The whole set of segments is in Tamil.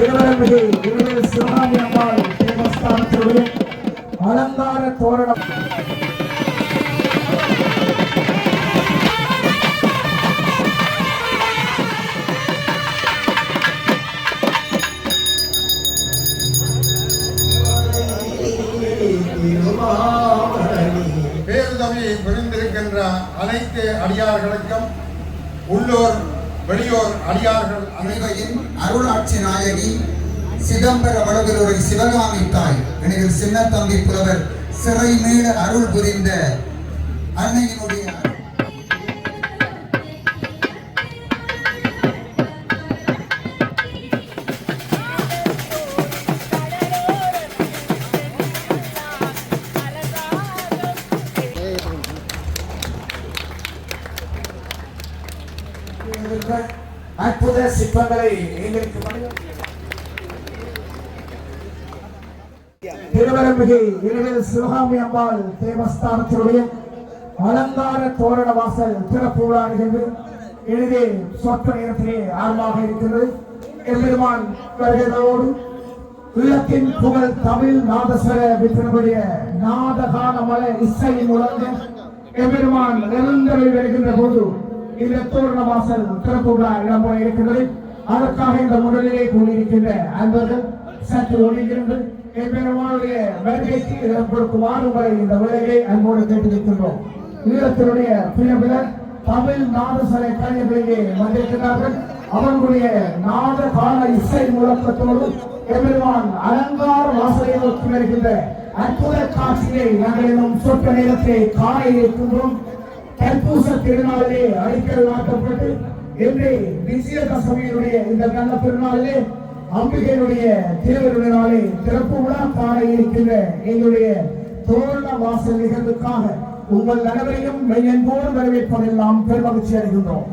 திருவரமிகு இருவேல் சிவகாமி அம்மாள் தேவஸ்தானத்தினுடைய அலங்கார தோரணம் பேருதவியை புரிந்திருக்கின்ற அனைத்து அடியார்களுக்கும் உள்ளூர் வெளியோர் அடியார்கள் அனைவையின் அருளாட்சி நாயகி சிதம்பர வடவிலுரை சிவகாமி தாய் என்கிற சின்னத்தம்பி புலவர் சிறை மீள அருள் புரிந்த அன்னையினுடைய அற்புத சிற்பங்களை எங்களுக்கு திருவரம்பிகை இரவில் சிவகாமி அம்பாள் தேவஸ்தானத்தினுடைய அலங்கார தோரண வாசல் திறப்பு விழா நிகழ்வு. எளிதே சொற்ப நேரத்திலே ஆர்வமாக இருக்கிறது. எம்பெருமான் வருகிறதோடு உள்ளத்தின் புகழ் தமிழ் நாதஸ்வர விற்பனுடைய நாதகான மலை இசை முழங்க எம்பெருமான் நிரந்தரம் வருகின்ற போது இந்த தோரண வாசல் திறப்பு விழா இடம்பெற இருக்கின்றது. அதற்காக இந்த முதலிலே கூடியிருக்கின்ற அன்பர்கள் சற்று ஒளிந்திருந்து எம்பெருமானுடைய வருகைக்கு இடம் கொடுக்குமாறு உங்களை இந்த வேலையை அன்போடு கேட்டிருக்கின்றோம். ஈழத்தினுடைய பிறப்பினர் தமிழ் நாதசரை கலைஞர்களே வந்திருக்கிறார்கள் அவர்களுடைய நாத கால இசை முழக்கத்தோடு எம்பெருமான் அலங்கார வாசலை நோக்கி வருகின்ற அற்புத காட்சியை நாங்கள் இன்னும் சொற்ப நேரத்தை காண இருக்கின்றோம். தைப்பூச திருநாளிலே அடிக்கல் நாட்டப்பட்டு இன்று விஜயதசமியினுடைய இந்த நல்ல பெருநாளிலே அம்பிகையினுடைய திருவிருநாளே திறப்பு விழா காண இருக்கின்ற எங்களுடைய தோரண வாசல் நிகழ்வுக்காக உங்கள் அனைவரையும் மெய்யன்போடு வரவேற்பதில் நாம் பெருமகிழ்ச்சி அடைகின்றோம்.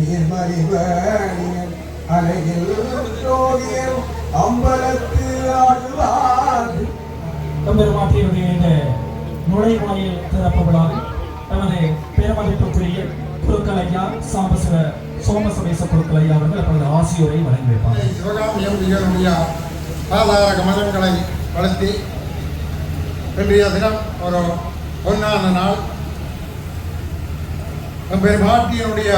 நீர்மறிவணியன் அழகில் ஜோதியர் அம்பலத்து ஆடுவார் தம்பெருமாட்டியுடைய இந்த நுழைவாயில் திறப்பு விழாவில் நமது பேரமதிப்புக்குரிய குருக்கள் ஐயா சாம்பசிவ சோமசவேச குருக்கள் ஐயா அவர்கள் அப்பொழுது ஆசியோரை வழங்கி வைப்பார் சிவகாமி அம்பிகளுடைய ஆதார கமலங்களை வளர்த்தி இன்றைய தினம் ஒரு பொன்னான நாள். பெருமாட்டியினுடைய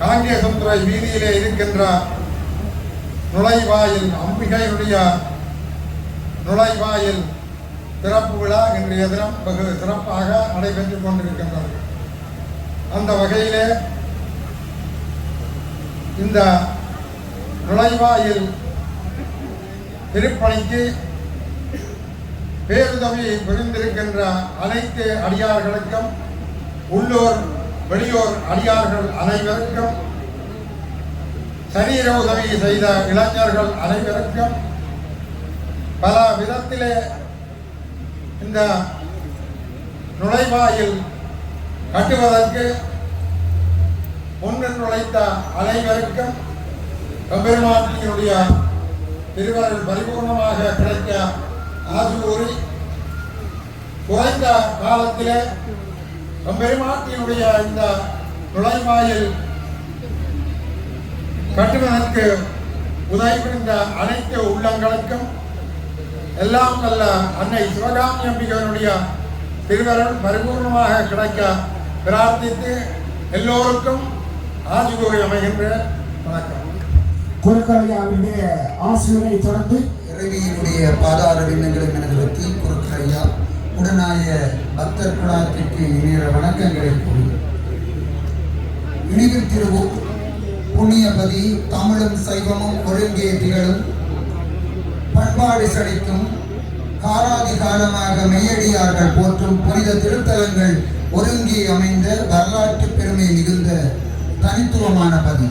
காங்கேசந்துறை வீதியிலே இருக்கின்ற நுழைவாயில் அம்பிகையினுடைய நுழைவாயில் திறப்பு விழா இன்றைய தினம் வெகு சிறப்பாக நடைபெற்று கொண்டிருக்கின்றது. அந்த வகையிலே இந்த நுழைவாயில் திருப்பணிக்கு பேருதவி புரிந்திருக்கின்ற அனைத்து அடியார்களுக்கும் உள்ளூர் வெளியூர் அடியார்கள் அனைவருக்கும் சரீர உதவி செய்த இளைஞர்கள் அனைவருக்கும் பல விதத்திலே இந்த நுழைவாயில் கட்டுவதற்கு முன்னு நுழைத்த அனைவருக்கும் எம்பெருமாட்டியினுடைய திருவருள் பரிபூர்ணமாக கிடைக்க ஆசூரி குறைந்த காலத்திலே எம்பெருமாட்டியினுடைய இந்த நுழைவாயில் கட்டுவதற்கு உதவி புரிந்த அனைத்து உள்ளங்களுக்கும் எல்லாம் நல்ல அன்னை சிவகாமி அம்பிகையினுடைய திருவருள் பரிபூர்ணமாக கிடைக்க பிரார்த்தித்து எல்லோருக்கும் ஆசி கூறி அமைகின்ற வணக்கம். குருக்கலையாவுடைய ஆசிரியரை தொடர்ந்து இறைவியினுடைய பாதார விண்ணங்களை மனதிருத்தி குருக்கரையா உடனாய பக்தர் குழாத்திற்கு இணைய வணக்கங்களை கூறி. இணைவில் திருவு புண்ணியபதி தமிழும் சைவமும் ஒழுங்கே திகழும். பண்பாடு செழிக்கும் காலாதி காலமாக மெய்யடியார்கள் போற்றும் புனித திருத்தலங்கள் ஒருங்கி அமைந்த வரலாற்று பெருமை மிகுந்த தனித்துவமான பதி.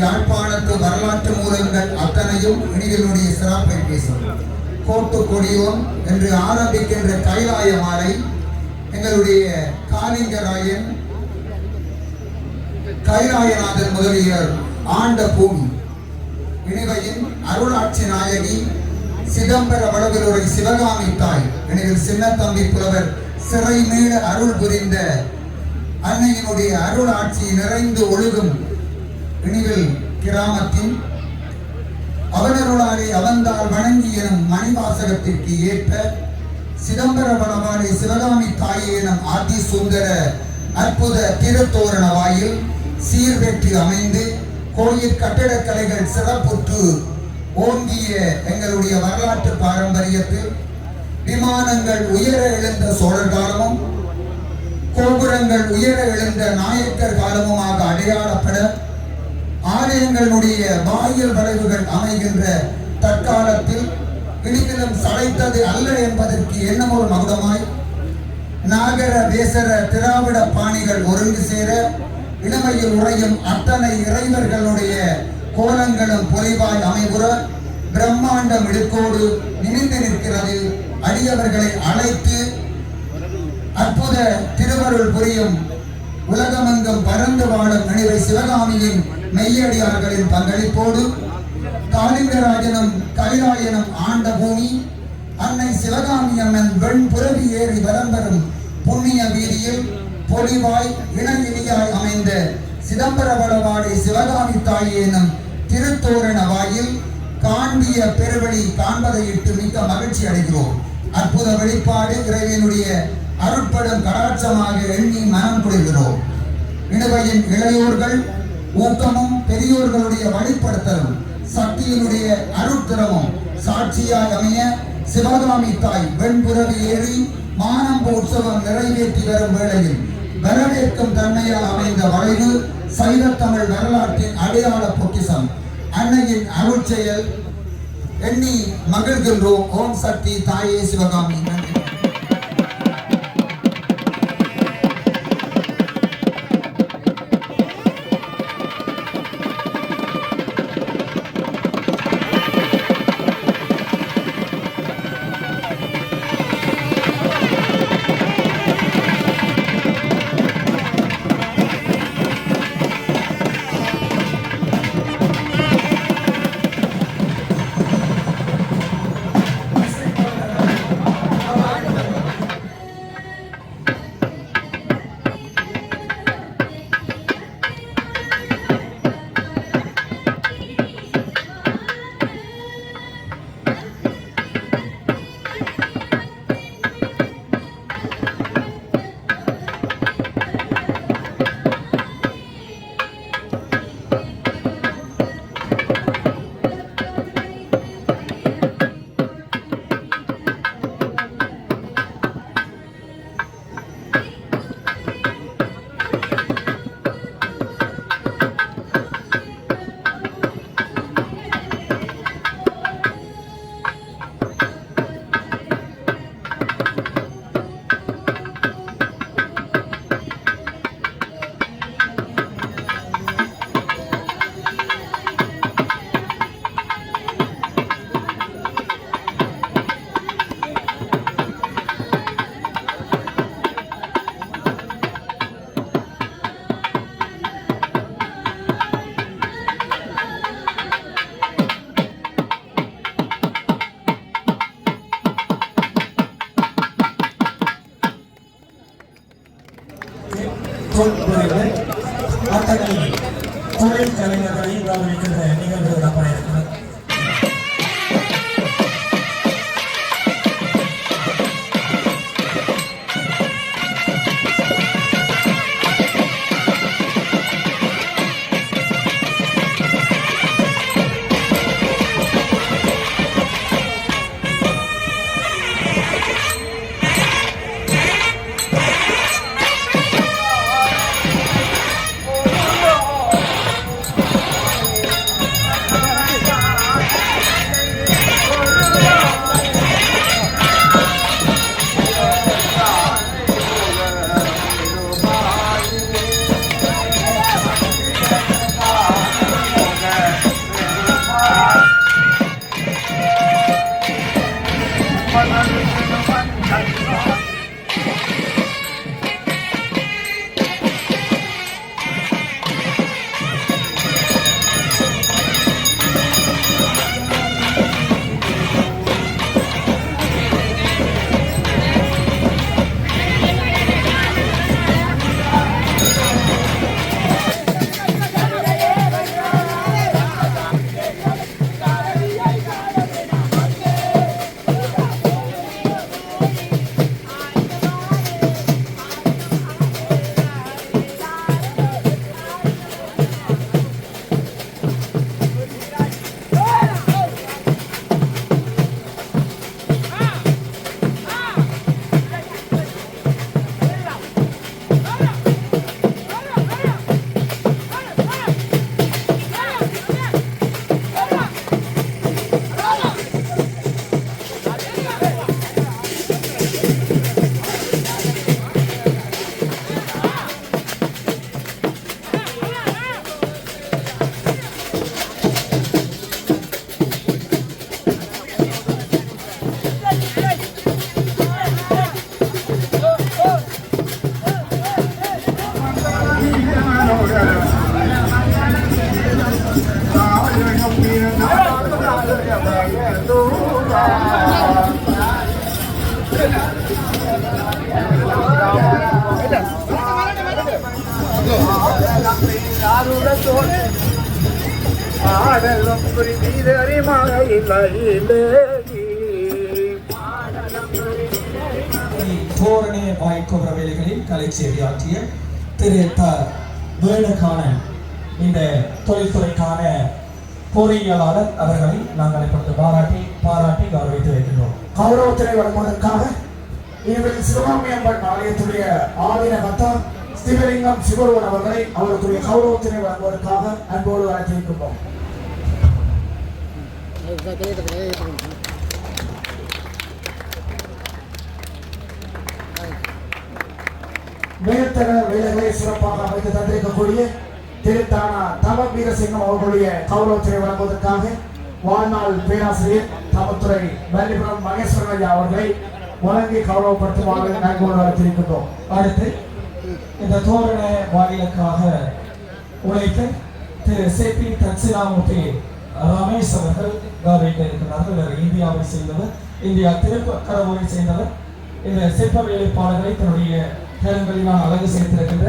யாழ்ப்பாணத்து வரலாற்று மூலங்கள் அத்தனையும் இணைகளுடைய சிறப்பை பேசும். கோட்டு கொடியோன் என்று ஆரம்பிக்கின்ற கைலாய மாலை எங்களுடைய காலிங்கராயன் கைலாயநாதன் முதலியார் ஆண்ட பூமி இணைவையின் அருளாட்சி நாயகி சிதம்பர வடவருரை சிவகாமி தாய் இணையில் சின்னத்தம்பி புலவர் சிறை மீள அருள் புரிந்த அன்னையினுடைய அருள் ஆட்சி நிறைந்து ஒழுகும் இனிவில் கிராமத்தின் அவனருளாலே அவந்தால் வணங்கி எனும் மணிவாசகத்திற்கு ஏற்ப சிதம்பர வனவாளி சிவகாமி தாயே எனும் ஆதி சுந்தர அற்புத திருத்தோரண வாயில் சீர்பெற்று அமைந்து கோயில் கட்டடக்கலைகள் சிறப்புற்று ஓங்கிய எங்களுடைய வரலாற்று பாரம்பரியத்தில் விமானங்கள் உயர எழுந்த சோழர் காலமும் கோபுரங்கள் உயர எழுந்த நாயக்கர் காலமுமாக அடையாளப்பட ஆலயங்களுடைய வாயில் வளைவுகள் அமைகின்ற தற்காலத்தில் இடிகளும் சளைத்தது அல்ல என்பதற்கு என்னமோ மகுடமாய். நாகர தேசர திராவிட பாணிகள் ஒருங்கு சேர இளமையில் உறையும் அத்தனை இறைவர்களுடைய கோலங்களும் பொலிவாய் அமைபுற பிரம்மாண்டம் இடுக்கோடு நிமிந்து நிற்கிறது. அடியவர்களை அழைத்து அற்புத திருவருள் புரியும் உலகமெங்கும் பறந்து வாழும் நினைவை சிவகாமியின் மெய்யடியார்களின் பங்களிப்போடு காளிங்கராஜனும் கைலாயனும் ஆண்ட பூமி அன்னை சிவகாமி அம்மன் வெண் புரவி ஏறி வரம்பெறும் புண்ணிய வீதியில் பொலிவாய் இணையிலியாய் அமைந்த சிதம்பர வளவாடி சிவகாமி தாய் எனும் திருத்தோரண வாயில் காண்டிய பெருவழி காண்பதையிட்டு மிக்க மகிழ்ச்சி அடைகிறோம். அற்புத வெளிப்பாடு இறைவனுடைய அருட்படும் கடாட்சமாக எண்ணி மனம் குளிர்கிறோம். இணுவையின் இளையோர்கள் ஊக்கமும் பெரியோர்களுடைய வழிப்படுத்தலும் சக்தியினுடைய அருட்திரமும் சாட்சியாய் அமைய சிவகாமி தாய் வெண்புறவி ஏறி மானம்ப உற்சவம் நிறைவேற்றி வரும் வேளையில் வரவேற்கும் தன்மையால் அமைந்த வளைவு சைவத்தமிழ் வரலாற்றின் அடையாள பொக்கிசம் அன்னையின் அருட்செயல் எண்ணி மகிழ்கின்றோம். ஓம் சக்தி தாயே சிவகாமி. நன்றி. ஆடலும் புரிதறிமாக இல்லை தோரணே வாய்க்கோபுர வேலைகளில் கலை சேவையாற்றிய திரு த. வேணுகான இந்த தொழில்துறைக்கான பொறியியலாளர் அவர்களை நாங்கள் இப்பொழுது பாராட்டி பாராட்டி கௌரவித்து வைக்கின்றோம். கௌரவத்தினை வழங்குவதற்காக இவர்கள் சிவகாமியம்பன் ஆலயத்துடைய ஆதீன கத்தா சிவலிங்கம் சிவருவன் அவர்களை அவருக்குரிய கௌரவத்தினை வழங்குவதற்காக அன்போடு அழைத்திருக்கின்றோம் மேலத்தர வேலைகளை சிறப்பாக அமைத்து தந்திருக்கக்கூடிய திருத்தானா தவ வீரசிங்கம் அவர்களுடைய கௌரவத்தினை வழங்குவதற்காக வாழ்நாள் பேராசிரியர் தவத்துறை வள்ளிபுரம் மகேஸ்வரன் ஐயா அவர்களை வழங்கி கௌரவப்படுத்துமாறு நன்கொண்டு அழைத்திருக்கின்றோம் அடுத்து இந்த தோரண வாயிலுக்காக உழைத்த திரு சேபி தட்சிணாமூர்த்தி ரமேஷ் அவர்கள் கௌரவிக்க இருக்கிறார்கள் இவர் இந்தியாவை சேர்ந்தவர் இந்தியா திருப்பக்கரவரை சேர்ந்தவர் இந்த சிற்ப வேலைப்பாடுகளை தன்னுடைய கரங்களினால் அழகு செய்திருக்கின்ற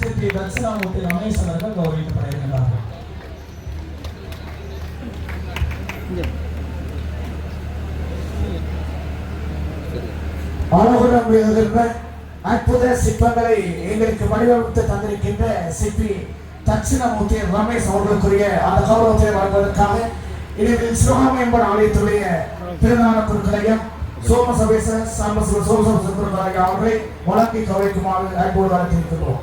சிற்பி தட்சிணாமூர்த்தி ரமேஷ் அவர்கள் கௌரவிக்கப்பட அழகுடன் அற்புத சிற்பங்களை எங்களுக்கு வடிவமைத்து தந்திருக்கின்ற சிற்பி தட்சிணமூர்த்தி ரமேஷ் அவர்களுக்குரிய அந்த கௌரவத்தை வழங்குவதற்காக இதில் சிவகாமி என்பன் ஆலயத்துடைய திருநான குருக்களையும் சோமசபேச சாம்பசிவ சோமசபேச குருக்களையும் அவர்களை வழங்கி கவனிக்குமாறு அன்போடு அழைத்திருக்கின்றோம்